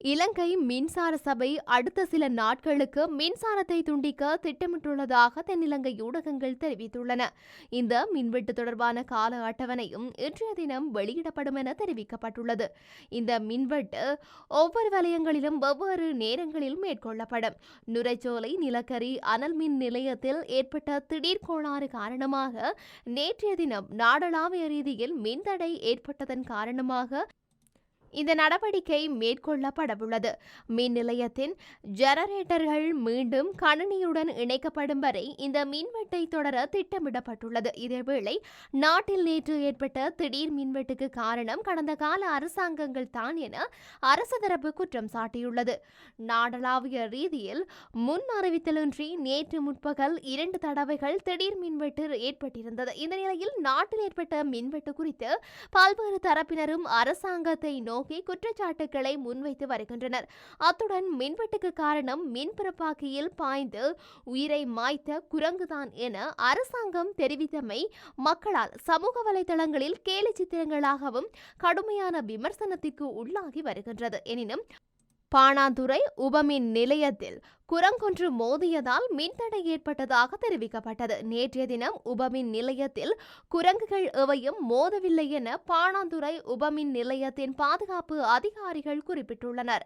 இலங்கை மின்சார சபை அடுத்த சில நாட்களுக்கு மின்சாரத்தை துண்டிக்க திட்டமிட்டுள்ளதாக தென்னிலங்கை ஊடகங்கள் தெரிவித்துள்ளன. இந்த மின்வெட்டு தொடர்பான கால அட்டவணையும் இன்றைய தினம் வெளியிடப்படும் என தெரிவிக்கப்பட்டுள்ளது. இந்த மின்வெட்டு ஒவ்வொரு வலயங்களிலும் வெவ்வேறு நேரங்களில் மேற்கொள்ளப்படும். நுரைச்சோலை நிலக்கரி அனல் மின் நிலையத்தில் ஏற்பட்ட திடீர் கோளாறு காரணமாக நேற்றைய தினம் நாடளாவிய ரீதியில் மின்தடை ஏற்பட்டதன் காரணமாக இந்த நடவடிக்கை மேற்கொள்ளப்படவுள்ளது. மின் நிலையத்தின் ஜெனரேட்டர்கள் மீண்டும் கணினியுடன் இணைக்கப்படும் வரை இந்த மின்வெட்டை தொடர திட்டமிடப்பட்டுள்ளது. இதேவேளை நாட்டில் நேற்று ஏற்பட்ட திடீர் மின்வெட்டுக்கு காரணம் கடந்த கால அரசாங்கங்கள் தான் என அரசு தரப்பு குற்றம் சாட்டியுள்ளது. நாடளாவிய ரீதியில் முன் அறிவித்தலின்றி நேற்று முற்பகல் இரண்டு தடவைகள் திடீர் மின்வெட்டு ஏற்பட்டிருந்தது. இந்த நிலையில் நாட்டில் ஏற்பட்ட மின்வெட்டு குறித்து பல்வேறு தரப்பினரும் அரசாங்கத்தை நோக்கி குற்றச்சாட்டுகளை முன்வைத்து வருகின்றனர். அத்துடன் மின்வெட்டுக்கு காரணம் மின்பிறப்பாக்கியில் பாய்ந்து உயிரை மாய்த்த குரங்குதான் என அரசாங்கம் தெரிவித்தமை மக்களால் சமூக வலைதளங்களில் கேலி சித்திரங்களாகவும் கடுமையான விமர்சனத்திற்கு உள்ளாகி வருகின்றது. எனினும் பாணாந்துறை உபமின் நிலையத்தில் குரங்கொன்று மோதியதால் மின்தடை ஏற்பட்டதாக தெரிவிக்கப்பட்டது. நேற்றைய தினம் உபமின் நிலையத்தில் குரங்குகள் எவையும் மோதவில்லை என பாணாந்துறை உபமின் நிலையத்தின் பாதுகாப்பு அதிகாரிகள் குறிப்பிட்டுள்ளனர்.